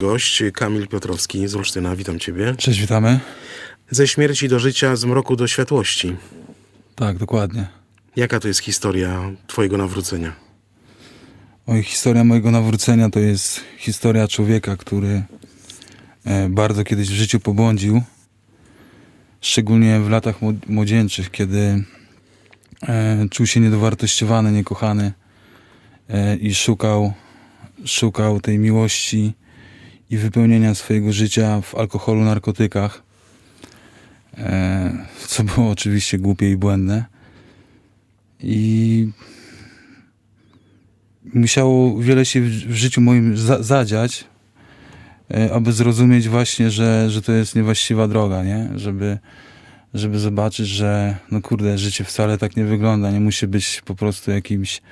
Gość Kamil Piotrowski z Olsztyna, witam ciebie. Cześć, witamy. Ze śmierci do życia, z mroku do światłości. Tak, dokładnie. Jaka to jest historia twojego nawrócenia? Oj, historia mojego nawrócenia to jest historia człowieka, który e, bardzo kiedyś w życiu pobłądził. Szczególnie w latach młod- młodzieńczych, kiedy e, czuł się niedowartościowany, niekochany e, i szukał, szukał tej miłości i wypełnienia swojego życia w alkoholu, narkotykach. E, co było oczywiście głupie i błędne. I musiało wiele się w, życiu moim za, zadziać, e, aby zrozumieć właśnie, że, że to jest niewłaściwa droga, nie? Żeby, żeby zobaczyć, że no kurde, życie wcale tak nie wygląda, nie musi być po prostu jakimś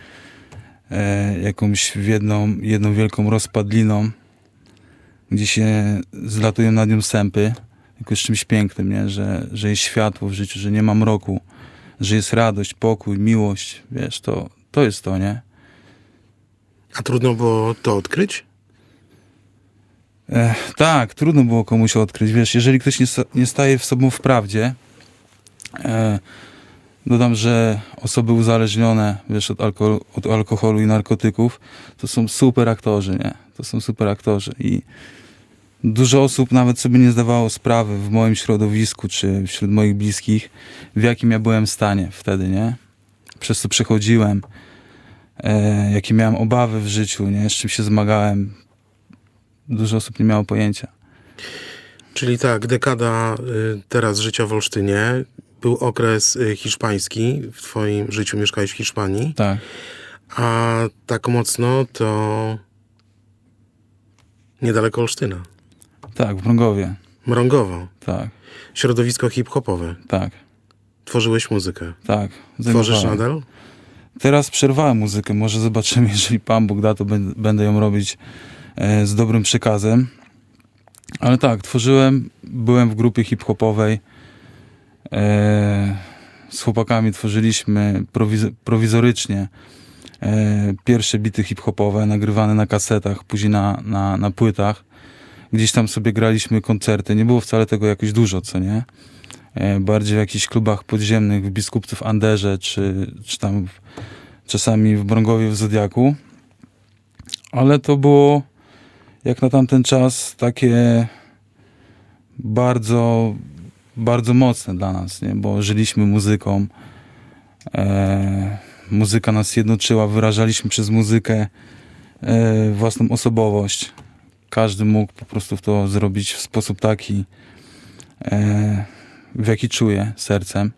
e, jakąś jedną, jedną wielką rozpadliną, gdzie się zlatują nad nią sępy, tylko z czymś pięknym, nie? Że, że jest światło w życiu, że nie ma mroku, że jest radość, pokój, miłość, wiesz, to, to jest to, nie? A trudno było to odkryć? E, tak, trudno było komuś odkryć. Wiesz, jeżeli ktoś nie, nie staje w sobą w prawdzie, e, dodam, że osoby uzależnione wiesz, od, alko- od alkoholu i narkotyków to są super aktorzy, nie? To są super aktorzy i dużo osób nawet sobie nie zdawało sprawy w moim środowisku czy wśród moich bliskich, w jakim ja byłem stanie wtedy, nie? Przez co przechodziłem, e, jakie miałem obawy w życiu, nie? Z czym się zmagałem, dużo osób nie miało pojęcia. Czyli tak, dekada y, teraz życia w Olsztynie. Był okres y, hiszpański. W twoim życiu mieszkałeś w Hiszpanii. Tak, A tak mocno to niedaleko Olsztyna. tak, w Mrągowie. Mrągowo. Tak, Środowisko hip-hopowe. tak, Tworzyłeś muzykę. tak. Tworzysz nadal? Teraz przerwałem muzykę, może zobaczymy, jeżeli Pan Bóg da, to bę- będę ją robić e, z dobrym przekazem. Ale tak, tworzyłem, byłem w grupie hip-hopowej. E, z chłopakami tworzyliśmy prowiz- prowizorycznie e, pierwsze bity hip-hopowe, nagrywane na kasetach, później na, na, na płytach. Gdzieś tam sobie graliśmy koncerty. Nie było wcale tego jakoś dużo, co nie? E, bardziej w jakichś klubach podziemnych, w Biskupców Anderze, czy, czy tam w, czasami w Brągowie w Zodiaku. Ale to było jak na tamten czas takie bardzo, bardzo mocne dla nas, nie? bo żyliśmy muzyką. E, muzyka nas jednoczyła, wyrażaliśmy przez muzykę e, własną osobowość. Każdy mógł po prostu to zrobić w sposób taki, e, w jaki czuje sercem.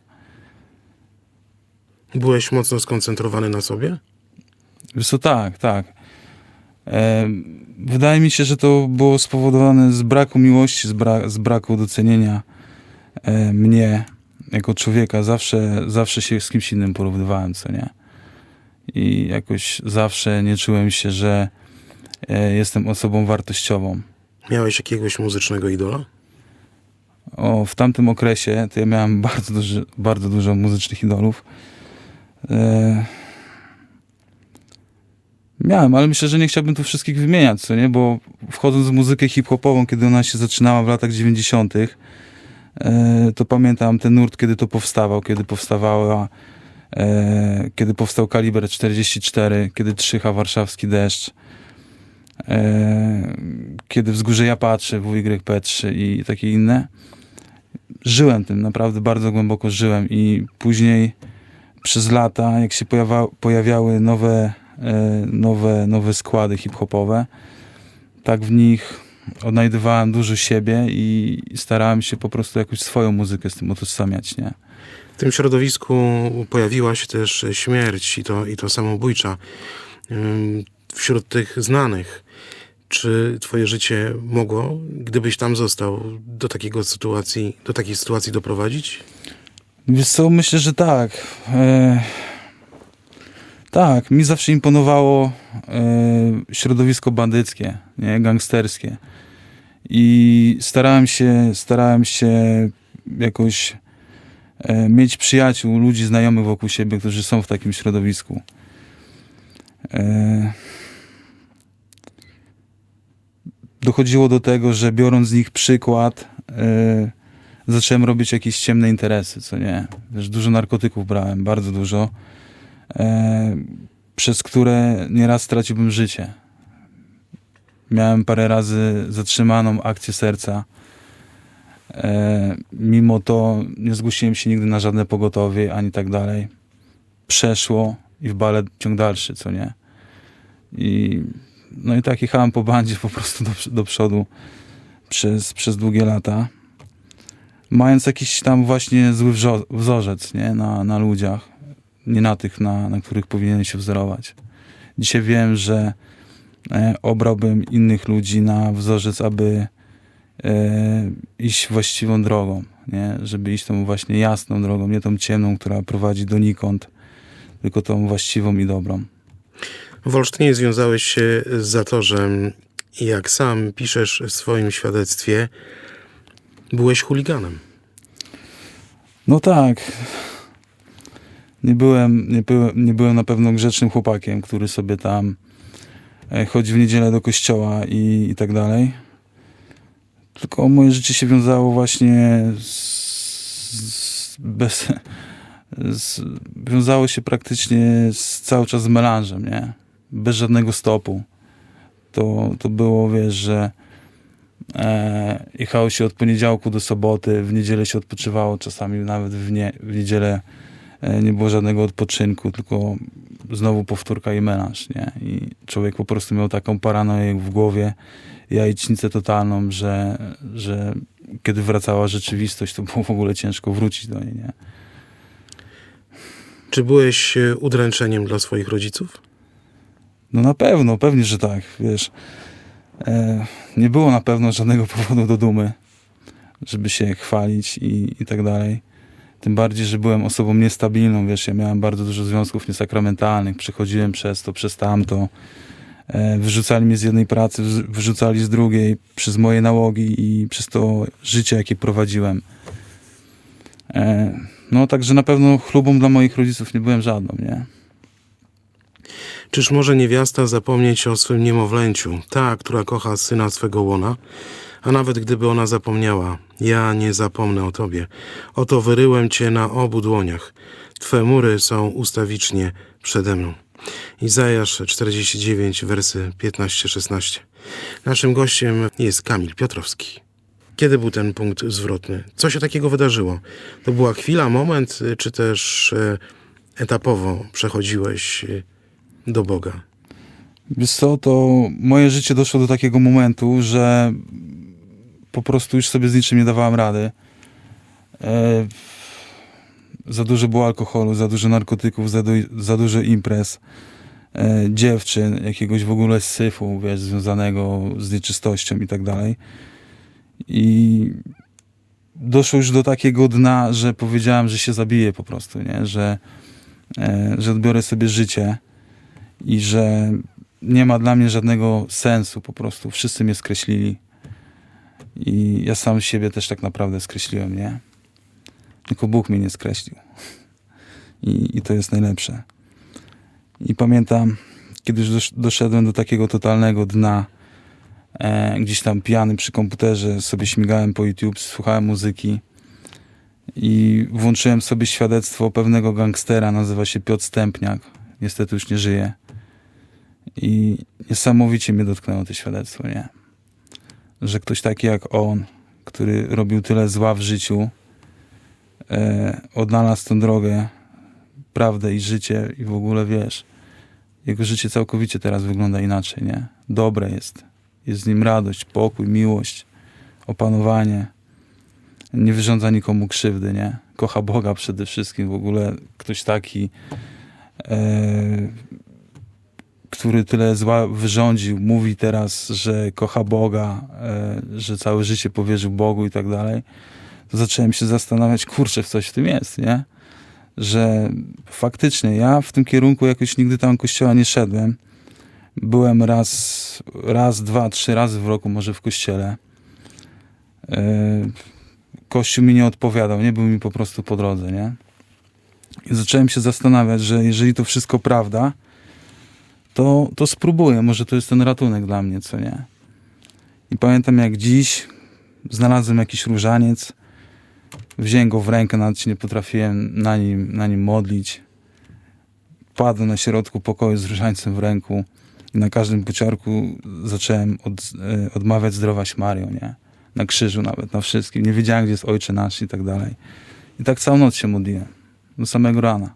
Byłeś mocno skoncentrowany na sobie? Wiesz co, tak, tak. E, wydaje mi się, że to było spowodowane z braku miłości, z, bra z braku docenienia mnie jako człowieka. Zawsze, zawsze się z kimś innym porównywałem, co nie? I jakoś zawsze nie czułem się, że e, jestem osobą wartościową. Miałeś jakiegoś muzycznego idola? O, w tamtym okresie to ja miałem bardzo, duży, bardzo dużo muzycznych idolów. E... Miałem, ale myślę, że nie chciałbym tu wszystkich wymieniać, co nie? Bo wchodząc w muzykę hip-hopową, kiedy ona się zaczynała w latach 90., e, to pamiętam ten nurt, kiedy to powstawał, kiedy powstawała, e, kiedy powstał Kaliber 44, kiedy trzycha warszawski deszcz, e, kiedy wzgórze ja patrzę, WYP3 i takie inne. Żyłem tym, naprawdę bardzo głęboko żyłem i później przez lata, jak się pojawa, pojawiały nowe, e, nowe, nowe składy hip-hopowe, tak w nich odnajdywałem dużo siebie i starałem się po prostu jakoś swoją muzykę z tym utożsamiać, nie? W tym środowisku pojawiła się też śmierć i to, i to samobójcza. Wśród tych znanych, czy twoje życie mogło, gdybyś tam został, do takiego sytuacji, do takiej sytuacji doprowadzić? Wiesz co, myślę, że tak. E, tak, mi zawsze imponowało e, środowisko bandyckie, nie, gangsterskie. I starałem się, starałem się jakoś e, mieć przyjaciół, ludzi znajomych wokół siebie, którzy są w takim środowisku. E, dochodziło do tego, że biorąc z nich przykład, zacząłem robić jakieś ciemne interesy, co nie. Wiesz, dużo narkotyków brałem, bardzo dużo, przez które nieraz straciłbym życie. Miałem parę razy zatrzymaną akcję serca. E, mimo to nie zgłosiłem się nigdy na żadne pogotowie, ani tak dalej. Przeszło i w bale ciąg dalszy, co nie. I, no i tak jechałem po bandzie po prostu do, do przodu przez, przez długie lata. Mając jakiś tam właśnie zły wzorzec nie? Na, na ludziach. Nie na tych, na, na których powinienem się wzorować. Dzisiaj wiem, że e, obrałbym innych ludzi na wzorzec, aby e, iść właściwą drogą, nie? żeby iść tą właśnie jasną drogą, nie tą ciemną, która prowadzi donikąd, tylko tą właściwą i dobrą. W Olsztynie związałeś się z Zatorzem i jak sam piszesz w swoim świadectwie, byłeś chuliganem. No tak. Nie byłem, nie, byłem, nie byłem na pewno grzecznym chłopakiem, który sobie tam e, chodzi w niedzielę do kościoła i, i tak dalej. Tylko moje życie się wiązało właśnie z, z, bez, z, wiązało się praktycznie z, cały czas z melanżem, nie? Bez żadnego stopu. To, to było, wiesz, że e, jechało się od poniedziałku do soboty, w niedzielę się odpoczywało, czasami nawet w, nie, w niedzielę nie było żadnego odpoczynku, tylko znowu powtórka i melanż, nie? I człowiek po prostu miał taką paranoję w głowie, jajecznicę totalną, że, że kiedy wracała rzeczywistość, to było w ogóle ciężko wrócić do niej, nie? Czy byłeś e, udręczeniem dla swoich rodziców? No na pewno, pewnie, że tak, wiesz. E, nie było na pewno żadnego powodu do dumy, żeby się chwalić i, i tak dalej. Tym bardziej, że byłem osobą niestabilną, wiesz, ja miałem bardzo dużo związków niesakramentalnych, przechodziłem przez to, przez tamto. E, wyrzucali mnie z jednej pracy, wyrzucali z drugiej przez moje nałogi i przez to życie, jakie prowadziłem. E, no, także na pewno chlubą dla moich rodziców nie byłem żadną, nie? Czyż może niewiasta zapomnieć o swym niemowlęciu, ta, która kocha syna swego łona? A nawet gdyby ona zapomniała, ja nie zapomnę o tobie. Oto wyryłem cię na obu dłoniach. Twe mury są ustawicznie przede mną. Izajasz 49, wersy 15-16. Naszym gościem jest Kamil Piotrowski. Kiedy był ten punkt zwrotny? Co się takiego wydarzyło? To była chwila, moment, czy też e, etapowo przechodziłeś y, do Boga? Wiesz co, to moje życie doszło do takiego momentu, że po prostu już sobie z niczym nie dawałem rady. E, za dużo było alkoholu, za dużo narkotyków, za, za dużo imprez, e, dziewczyn, jakiegoś w ogóle syfu, wiesz, związanego z nieczystością i tak dalej. I doszło już do takiego dna, że powiedziałem, że się zabiję po prostu, nie? Że, e, że odbiorę sobie życie i że nie ma dla mnie żadnego sensu po prostu. Wszyscy mnie skreślili. I ja sam siebie też tak naprawdę skreśliłem, nie? Tylko Bóg mnie nie skreślił. I, i to jest najlepsze. I pamiętam, kiedy już dosz, doszedłem do takiego totalnego dna, e, gdzieś tam pijany przy komputerze, sobie śmigałem po YouTube, słuchałem muzyki i włączyłem sobie świadectwo pewnego gangstera, nazywa się Piotr Stępniak. Niestety już nie żyje. I niesamowicie mnie dotknęło to świadectwo, nie? Że ktoś taki jak on, który robił tyle zła w życiu, e, odnalazł tę drogę, prawdę i życie i w ogóle, wiesz, jego życie całkowicie teraz wygląda inaczej, nie? Dobre jest. Jest z nim radość, pokój, miłość, opanowanie. Nie wyrządza nikomu krzywdy, nie? Kocha Boga przede wszystkim. W ogóle ktoś taki e, który tyle zła wyrządził, mówi teraz, że kocha Boga, e, że całe życie powierzył Bogu i tak dalej, to zacząłem się zastanawiać, kurczę, w coś w tym jest, nie? Że faktycznie ja w tym kierunku jakoś nigdy tam kościoła nie szedłem. Byłem raz, raz, dwa, trzy razy w roku może w kościele. E, Kościół mi nie odpowiadał, nie był mi po prostu po drodze, nie? I zacząłem się zastanawiać, że jeżeli to wszystko prawda, to, to spróbuję, może to jest ten ratunek dla mnie, co nie. I pamiętam jak dziś znalazłem jakiś różaniec, wziąłem go w rękę, nawet się nie potrafiłem na nim, na nim modlić. Padłem na środku pokoju z różańcem w ręku i na każdym buciarku zacząłem od, e, odmawiać zdrowaś Mario, nie? Na krzyżu nawet, na wszystkim. Nie wiedziałem, gdzie jest Ojcze Nasz i tak dalej. I tak całą noc się modliłem. Do samego rana.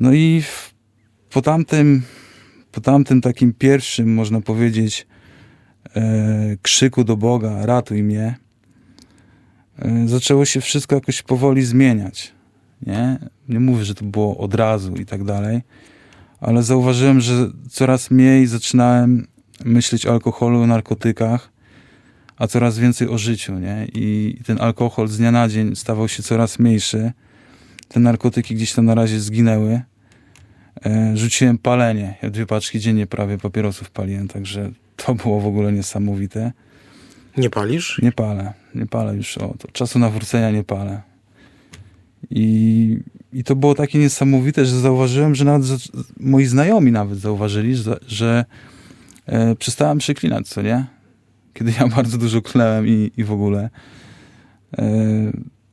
No i po tamtym, po tamtym takim pierwszym, można powiedzieć, e, krzyku do Boga, ratuj mnie, e, zaczęło się wszystko jakoś powoli zmieniać. Nie? nie mówię, że to było od razu i tak dalej, ale zauważyłem, że coraz mniej zaczynałem myśleć o alkoholu, o narkotykach, a coraz więcej o życiu, nie? I ten alkohol z dnia na dzień stawał się coraz mniejszy. Te narkotyki gdzieś tam na razie zginęły. E, rzuciłem palenie. Ja dwie paczki dziennie prawie papierosów paliłem, także to było w ogóle niesamowite. Nie palisz? Nie palę, nie palę już od czasu nawrócenia nie palę. I, I to było takie niesamowite, że zauważyłem, że nawet moi znajomi nawet zauważyli, że, że e, przestałem przeklinać, co nie? Kiedy ja bardzo dużo klęłem i, i w ogóle. E,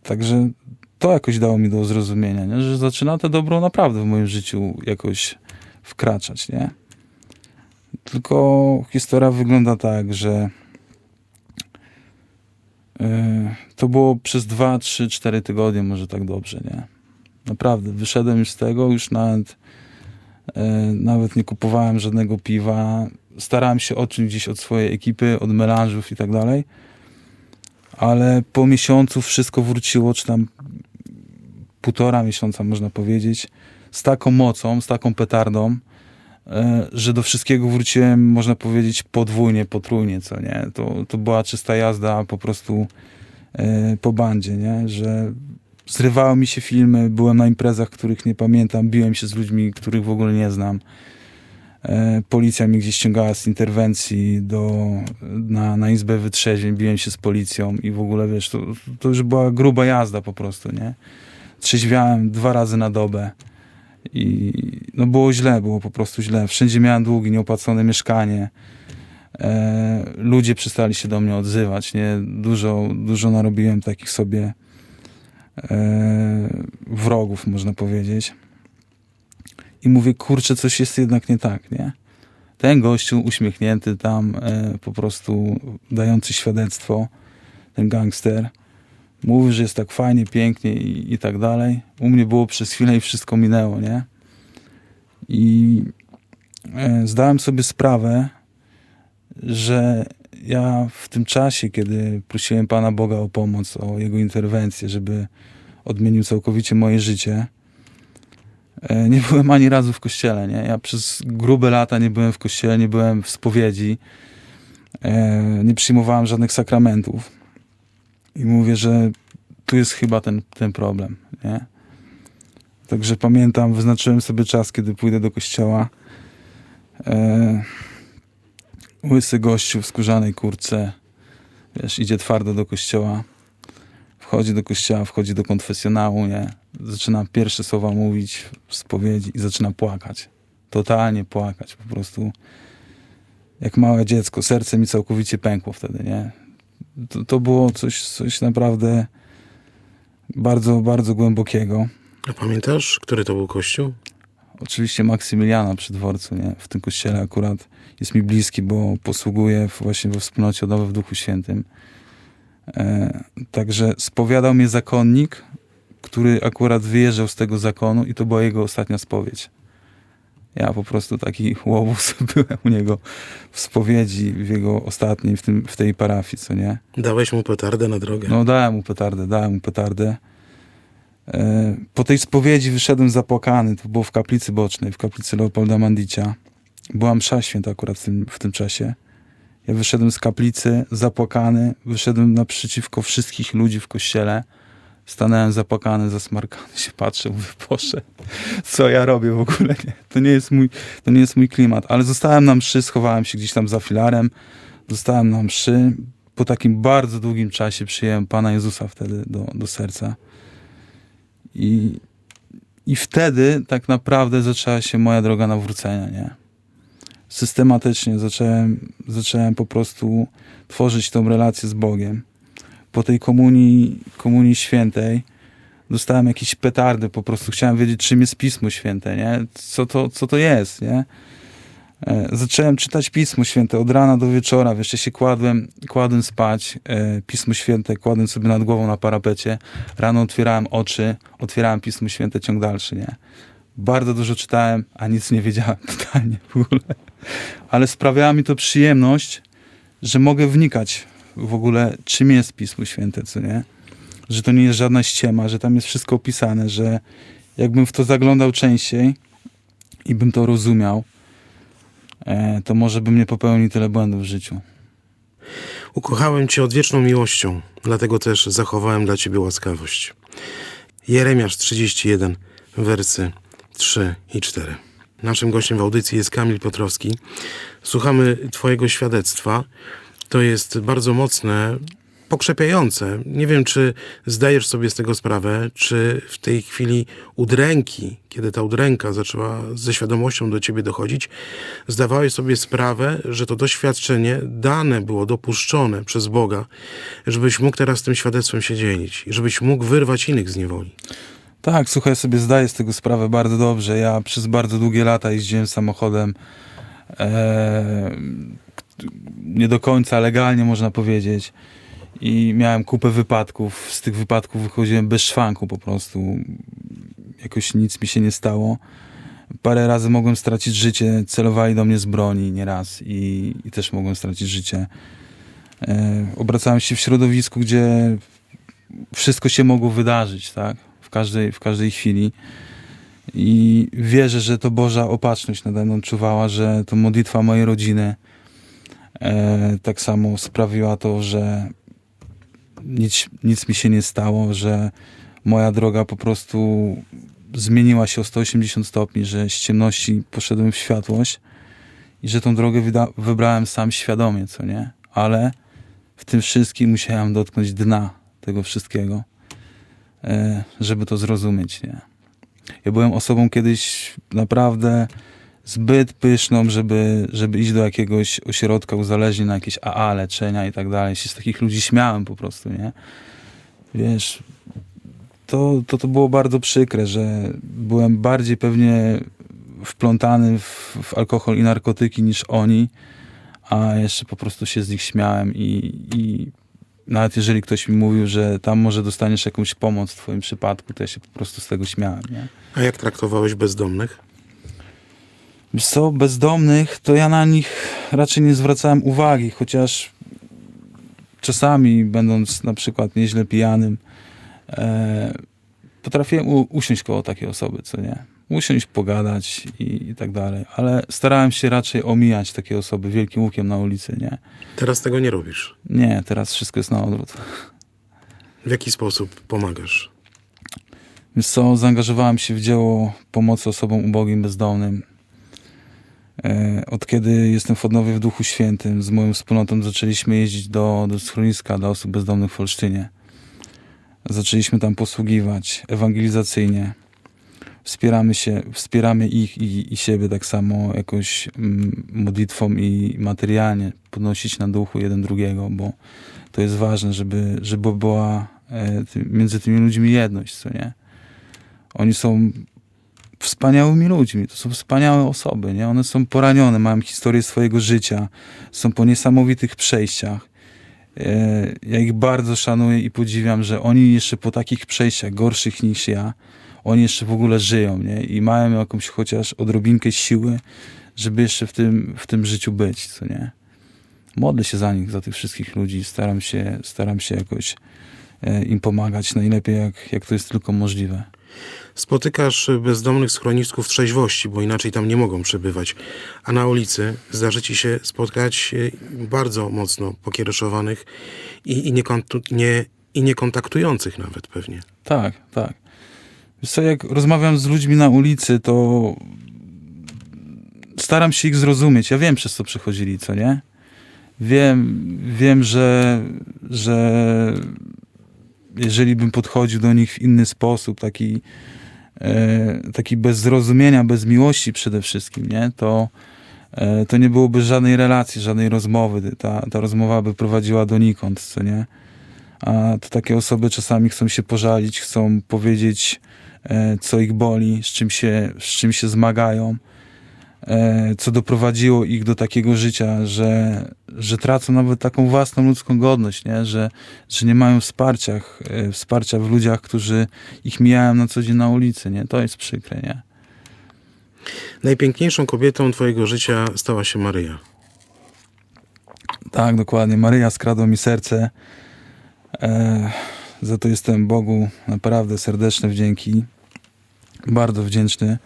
także to jakoś dało mi do zrozumienia, nie? że zaczyna to dobro naprawdę w moim życiu jakoś wkraczać, nie? Tylko historia wygląda tak, że e, to było przez 2, 3, 4 tygodnie może tak dobrze, nie? Naprawdę, wyszedłem już z tego, już nawet, e, nawet nie kupowałem żadnego piwa, starałem się odciąć gdzieś od swojej ekipy, od melanżów i tak dalej, ale po miesiącu wszystko wróciło, czy tam półtora miesiąca można powiedzieć, z taką mocą, z taką petardą, e, że do wszystkiego wróciłem, można powiedzieć, podwójnie, potrójnie, co nie? To, to była czysta jazda po prostu e, po bandzie, nie? Że zrywały mi się filmy, byłem na imprezach, których nie pamiętam, biłem się z ludźmi, których w ogóle nie znam. E, Policja mnie gdzieś ściągała z interwencji do, na, na izbę wytrzeźwień, biłem się z policją i w ogóle, wiesz, to, to już była gruba jazda po prostu, nie? Trzeźwiałem dwa razy na dobę i no było źle, było po prostu źle. Wszędzie miałem długi, nieopłacone mieszkanie. E, ludzie przestali się do mnie odzywać, nie? Dużo, dużo narobiłem takich sobie e, wrogów, można powiedzieć. I mówię, kurczę, coś jest jednak nie tak, nie? Ten gościu uśmiechnięty tam, e, po prostu dający świadectwo, ten gangster, mówi, że jest tak fajnie, pięknie i, i tak dalej. U mnie było przez chwilę i wszystko minęło, nie? I e, zdałem sobie sprawę, że ja w tym czasie, kiedy prosiłem Pana Boga o pomoc, o Jego interwencję, żeby odmienił całkowicie moje życie, e, nie byłem ani razu w kościele, nie? Ja przez grube lata nie byłem w kościele, nie byłem w spowiedzi, e, nie przyjmowałem żadnych sakramentów. I mówię, że tu jest chyba ten, ten problem, nie? Także pamiętam, wyznaczyłem sobie czas, kiedy pójdę do kościoła. E, łysy gościu w skórzanej kurce, wiesz, idzie twardo do kościoła. Wchodzi do kościoła, wchodzi do konfesjonału, nie? Zaczyna pierwsze słowa mówić w spowiedzi i zaczyna płakać. Totalnie płakać, po prostu jak małe dziecko. Serce mi całkowicie pękło wtedy, nie? To, to było coś, coś naprawdę bardzo, bardzo głębokiego. A pamiętasz, który to był kościół? Oczywiście Maksymiliana przy dworcu, nie? W tym kościele akurat jest mi bliski, bo posługuję w- właśnie we wspólnocie odnowy w Duchu Świętym. E, także spowiadał mnie zakonnik, który akurat wyjeżdżał z tego zakonu i to była jego ostatnia spowiedź. Ja po prostu taki łobuz byłem u niego w spowiedzi, w jego ostatniej, w, tym, w tej parafii, co nie? Dałeś mu petardę na drogę. No dałem mu petardę, dałem mu petardę. E, Po tej spowiedzi wyszedłem zapłakany, to było w kaplicy bocznej, w kaplicy Leopolda Mandicia. Była msza święta akurat w tym, w tym czasie. Ja wyszedłem z kaplicy zapłakany, wyszedłem naprzeciwko wszystkich ludzi w kościele. Stanąłem zapłakany, zasmarkany się patrzę, mówię, Boże, co ja robię w ogóle, nie? To nie jest mój, to nie jest mój klimat. Ale zostałem na mszy, schowałem się gdzieś tam za filarem, zostałem na mszy. Po takim bardzo długim czasie przyjąłem Pana Jezusa wtedy do, do serca. I, I wtedy tak naprawdę zaczęła się moja droga nawrócenia, nie? systematycznie zacząłem, zacząłem po prostu tworzyć tą relację z Bogiem. Po tej komunii, komunii świętej dostałem jakieś petardy, po prostu chciałem wiedzieć, czym jest Pismo Święte, nie? Co to, co to jest, nie? E, Zacząłem czytać Pismo Święte od rana do wieczora. Jeszcze się kładłem, kładłem spać, e, Pismo Święte kładłem sobie nad głową na parapecie. Rano otwierałem oczy, otwierałem Pismo Święte, ciąg dalszy, nie? Bardzo dużo czytałem, a nic nie wiedziałem totalnie w ogóle. Ale sprawiała mi to przyjemność, że mogę wnikać w ogóle, czym jest Pismo Święte, co nie? Że to nie jest żadna ściema, że tam jest wszystko opisane, że jakbym w to zaglądał częściej i bym to rozumiał, e, to może bym nie popełnił tyle błędów w życiu. Ukochałem Cię odwieczną miłością, dlatego też zachowałem dla Ciebie łaskawość. Jeremiasz 31, wersy 3 i 4. Naszym gościem w audycji jest Kamil Piotrowski. Słuchamy Twojego świadectwa. To jest bardzo mocne, pokrzepiające. Nie wiem, czy zdajesz sobie z tego sprawę, czy w tej chwili udręki, kiedy ta udręka zaczęła ze świadomością do ciebie dochodzić, zdawałeś sobie sprawę, że to doświadczenie dane było, dopuszczone przez Boga, żebyś mógł teraz tym świadectwem się dzielić i żebyś mógł wyrwać innych z niewoli. Tak, słuchaj, sobie zdaję z tego sprawę bardzo dobrze. Ja przez bardzo długie lata jeździłem samochodem e, nie do końca legalnie, można powiedzieć. I miałem kupę wypadków. Z tych wypadków wychodziłem bez szwanku po prostu. Jakoś nic mi się nie stało. Parę razy mogłem stracić życie. Celowali do mnie z broni nieraz i, i też mogłem stracić życie. E, obracałem się w środowisku, gdzie wszystko się mogło wydarzyć, tak? W każdej, w każdej chwili. I wierzę, że to Boża opatrzność nade mną czuwała, że to modlitwa mojej rodziny tak samo sprawiła to, że nic, nic mi się nie stało, że moja droga po prostu zmieniła się o 180 stopni, że z ciemności poszedłem w światłość i że tą drogę wybrałem sam świadomie, co nie? Ale w tym wszystkim musiałem dotknąć dna tego wszystkiego, e, żeby to zrozumieć, nie? Ja byłem osobą kiedyś naprawdę zbyt pyszną, żeby, żeby iść do jakiegoś ośrodka uzależnień na jakieś AA, leczenia i tak dalej. Się z takich ludzi śmiałem po prostu, nie? Wiesz, to, to, to było bardzo przykre, że byłem bardziej pewnie wplątany w, w alkohol i narkotyki niż oni, a jeszcze po prostu się z nich śmiałem i, i nawet jeżeli ktoś mi mówił, że tam może dostaniesz jakąś pomoc w twoim przypadku, to ja się po prostu z tego śmiałem, nie? A jak traktowałeś bezdomnych? Wiesz co, bezdomnych, to ja na nich raczej nie zwracałem uwagi, chociaż czasami, będąc na przykład nieźle pijanym, e, potrafiłem u, usiąść koło takiej osoby, co nie? Usiąść, pogadać i, i tak dalej, ale starałem się raczej omijać takie osoby wielkim łukiem na ulicy, nie? Teraz tego nie robisz. Nie, teraz wszystko jest na odwrót. W jaki sposób pomagasz? Co, zaangażowałem się w dzieło pomocy osobom ubogim, bezdomnym. E, Od kiedy jestem w Odnowie w Duchu Świętym, z moją wspólnotą zaczęliśmy jeździć do, do schroniska dla osób bezdomnych w Olsztynie. Zaczęliśmy tam posługiwać ewangelizacyjnie. Wspieramy się, wspieramy ich i, i siebie tak samo jakoś mm, modlitwą i materialnie podnosić na duchu jeden drugiego, bo to jest ważne, żeby, żeby była e, między tymi ludźmi jedność, co nie? Oni są wspaniałymi ludźmi, to są wspaniałe osoby, nie? One są poranione, mają historię swojego życia, są po niesamowitych przejściach. E, Ja ich bardzo szanuję i podziwiam, że oni jeszcze po takich przejściach, gorszych niż ja, oni jeszcze w ogóle żyją, nie? I mają jakąś chociaż odrobinkę siły, żeby jeszcze w tym, w tym życiu być, co nie? Modlę się za nich, za tych wszystkich ludzi, staram się, staram się jakoś e, im pomagać najlepiej, jak, jak to jest tylko możliwe. Spotykasz bezdomnych schronisków trzeźwości, bo inaczej tam nie mogą przebywać. A na ulicy zdarzy ci się spotkać e, bardzo mocno pokiereszowanych i, i, niekontu- nie, i nawet pewnie. Tak, tak. Wiesz co, jak rozmawiam z ludźmi na ulicy, to staram się ich zrozumieć. Ja wiem, przez co przechodzili, co nie? Wiem, wiem, że, że jeżeli bym podchodził do nich w inny sposób, taki, e, taki bez zrozumienia, bez miłości przede wszystkim, nie? To, e, to nie byłoby żadnej relacji, żadnej rozmowy. Ta, ta rozmowa by prowadziła donikąd, co nie? A to takie osoby czasami chcą się pożalić, chcą powiedzieć, e, co ich boli, z czym się, z czym się zmagają, co doprowadziło ich do takiego życia, że, że tracą nawet taką własną ludzką godność, nie? Że, że nie mają wsparcia, e, wsparcia w ludziach, którzy ich mijają na co dzień na ulicy, nie? To jest przykre, nie? Najpiękniejszą kobietą twojego życia stała się Maryja. Tak, dokładnie. Maryja skradła mi serce. E, za to jestem Bogu naprawdę serdeczne wdzięki. Bardzo wdzięczny.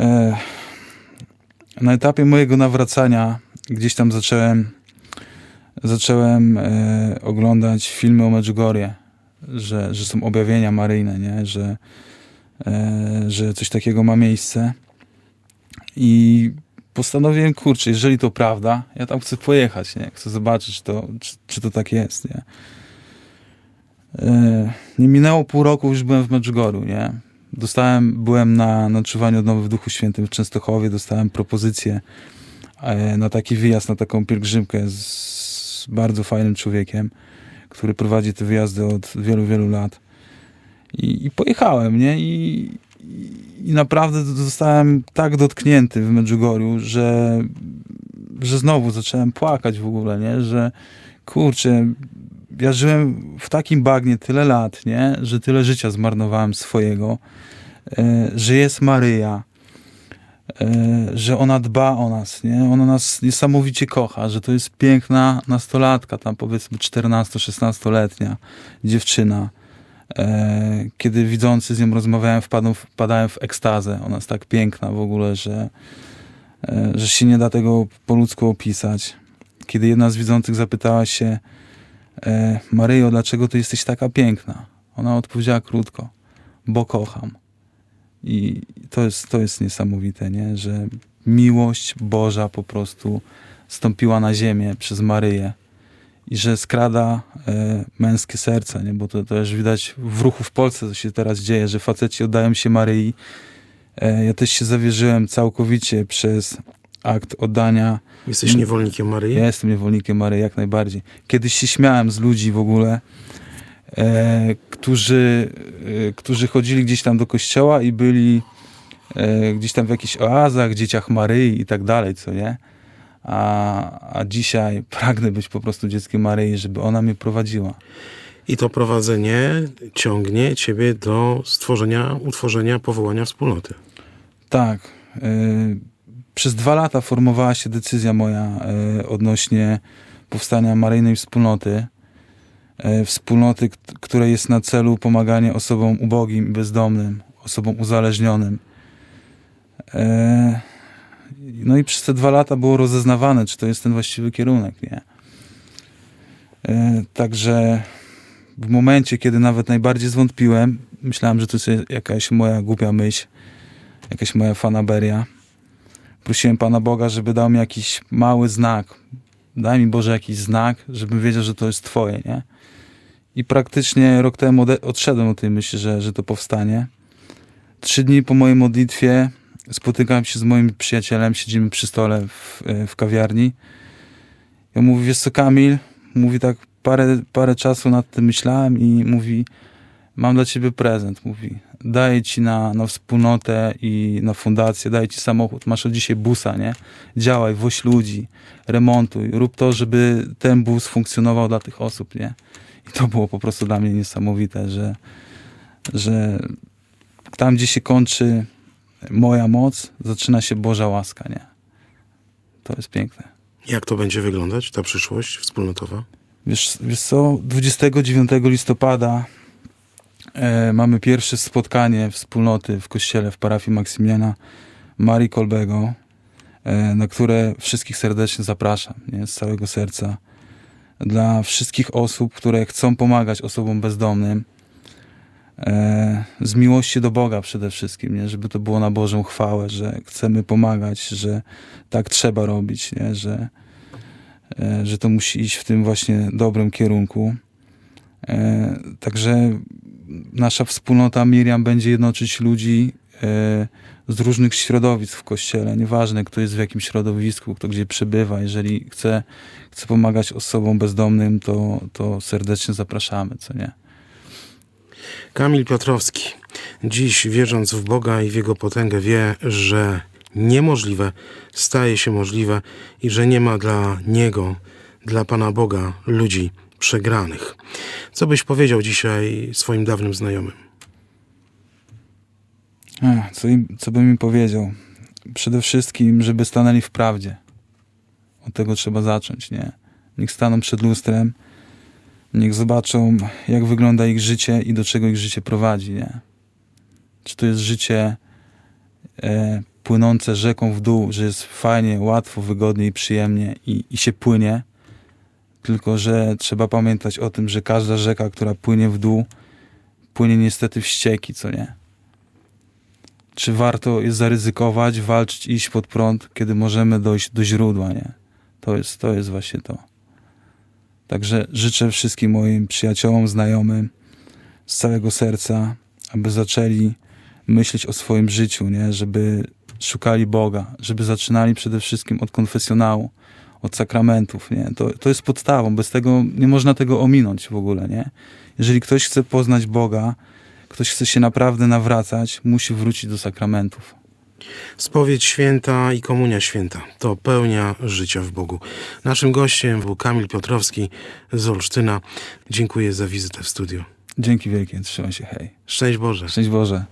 E, na etapie mojego nawracania gdzieś tam zacząłem zacząłem e, oglądać filmy o Medjugorje, że, że są objawienia maryjne, nie? Że, e, że coś takiego ma miejsce. I postanowiłem, kurczę, jeżeli to prawda, ja tam chcę pojechać, nie? Chcę zobaczyć, to, czy, czy to tak jest, nie? Nie minęło pół roku, już byłem w Medjugorju, nie? Dostałem, byłem na nocowaniu odnowy w Duchu Świętym w Częstochowie, dostałem propozycję e, na taki wyjazd, na taką pielgrzymkę z bardzo fajnym człowiekiem, który prowadzi te wyjazdy od wielu, wielu lat. I, i pojechałem, nie? I, I naprawdę zostałem tak dotknięty w Medjugorju, że, że znowu zacząłem płakać w ogóle, nie? Że kurczę, ja żyłem w takim bagnie tyle lat, nie? Że tyle życia zmarnowałem swojego, e, że jest Maryja, e, że ona dba o nas, nie? Ona nas niesamowicie kocha, że to jest piękna nastolatka, tam powiedzmy 14-16-letnia dziewczyna. E, kiedy widzący z nią rozmawiałem, wpadłem, wpadałem w ekstazę. Ona jest tak piękna w ogóle, że, że się nie da tego po ludzku opisać. Kiedy jedna z widzących zapytała się Maryjo, dlaczego ty jesteś taka piękna? Ona odpowiedziała krótko, bo kocham. I to jest, to jest niesamowite, nie? że miłość Boża po prostu stąpiła na ziemię przez Maryję i że skrada e, męskie serce, nie? bo to też widać w ruchu w Polsce, co się teraz dzieje, że faceci oddają się Maryi. E, ja też się zawierzyłem całkowicie przez akt oddania. Jesteś niewolnikiem Maryi? Ja jestem niewolnikiem Maryi, jak najbardziej. Kiedyś się śmiałem z ludzi w ogóle, e, którzy, e, którzy chodzili gdzieś tam do kościoła i byli e, gdzieś tam w jakichś oazach, dzieciach Maryi i tak dalej, co nie? A, a dzisiaj pragnę być po prostu dzieckiem Maryi, żeby ona mnie prowadziła. I to prowadzenie ciągnie ciebie do stworzenia, utworzenia, powołania wspólnoty. Tak. y, Przez dwa lata formowała się decyzja moja y, odnośnie powstania Maryjnej Wspólnoty. Y, Wspólnoty, której jest na celu pomaganie osobom ubogim i bezdomnym, osobom uzależnionym. Y, No i przez te dwa lata było rozeznawane, czy to jest ten właściwy kierunek, nie? Także w momencie, kiedy nawet najbardziej zwątpiłem, myślałem, że to jest jakaś moja głupia myśl, jakaś moja fanaberia. Prosiłem Pana Boga, żeby dał mi jakiś mały znak. Daj mi Boże jakiś znak, żebym wiedział, że to jest Twoje, nie? I praktycznie rok temu odszedłem od tej myśli, że, że to powstanie. Trzy dni po mojej modlitwie spotykam się z moim przyjacielem, siedzimy przy stole w, e, w kawiarni. Ja mówi, wiesz co Kamil? Mówi tak, parę, parę czasu nad tym myślałem i mówi, mam dla ciebie prezent. Mówi, daję ci na, na wspólnotę i na fundację, daję ci samochód, masz od dzisiaj busa, nie? Działaj, woź ludzi, remontuj, rób to, żeby ten bus funkcjonował dla tych osób, nie? I to było po prostu dla mnie niesamowite, że, że tam, gdzie się kończy moja moc, zaczyna się Boża łaska, nie? To jest piękne. Jak to będzie wyglądać, ta przyszłość wspólnotowa? Wiesz, wiesz co, 29 listopada e, mamy pierwsze spotkanie wspólnoty w kościele w parafii Maksymiliana Marii Kolbego, e, na które wszystkich serdecznie zapraszam, nie, z całego serca. Dla wszystkich osób, które chcą pomagać osobom bezdomnym, e, z miłości do Boga przede wszystkim, nie, żeby to było na Bożą chwałę, że chcemy pomagać, że tak trzeba robić, nie, że, e, że to musi iść w tym właśnie dobrym kierunku. E, Także nasza wspólnota Miriam będzie jednoczyć ludzi e, z różnych środowisk w kościele. Nieważne, kto jest w jakim środowisku, kto gdzie przebywa. Jeżeli chce, chce pomagać osobom bezdomnym, to, to serdecznie zapraszamy, co nie? Kamil Piotrowski, dziś wierząc w Boga i w Jego potęgę, wie, że niemożliwe staje się możliwe i że nie ma dla Niego, dla Pana Boga, ludzi przegranych. Co byś powiedział dzisiaj swoim dawnym znajomym? Ech, Co, im, co bym im powiedział? Przede wszystkim, żeby stanęli w prawdzie. Od tego trzeba zacząć, nie? Niech staną przed lustrem, niech zobaczą, jak wygląda ich życie i do czego ich życie prowadzi, nie? Czy to jest życie e, płynące rzeką w dół, że jest fajnie, łatwo, wygodnie i przyjemnie i, i się płynie, tylko że trzeba pamiętać o tym, że każda rzeka, która płynie w dół, płynie niestety w ścieki, co nie? czy warto jest zaryzykować, walczyć, iść pod prąd, kiedy możemy dojść do źródła, nie? To jest, to jest właśnie to. Także życzę wszystkim moim przyjaciołom, znajomym z całego serca, aby zaczęli myśleć o swoim życiu, nie? Żeby szukali Boga, żeby zaczynali przede wszystkim od konfesjonału, od sakramentów, nie? To, to jest podstawą, bez tego nie można tego ominąć w ogóle, nie? Jeżeli ktoś chce poznać Boga, ktoś chce się naprawdę nawracać, musi wrócić do sakramentów. Spowiedź święta i komunia święta to pełnia życia w Bogu. Naszym gościem był Kamil Piotrowski z Olsztyna. Dziękuję za wizytę w studiu. Dzięki wielkie, trzymaj się, hej. Szczęść Boże. Szczęść Boże.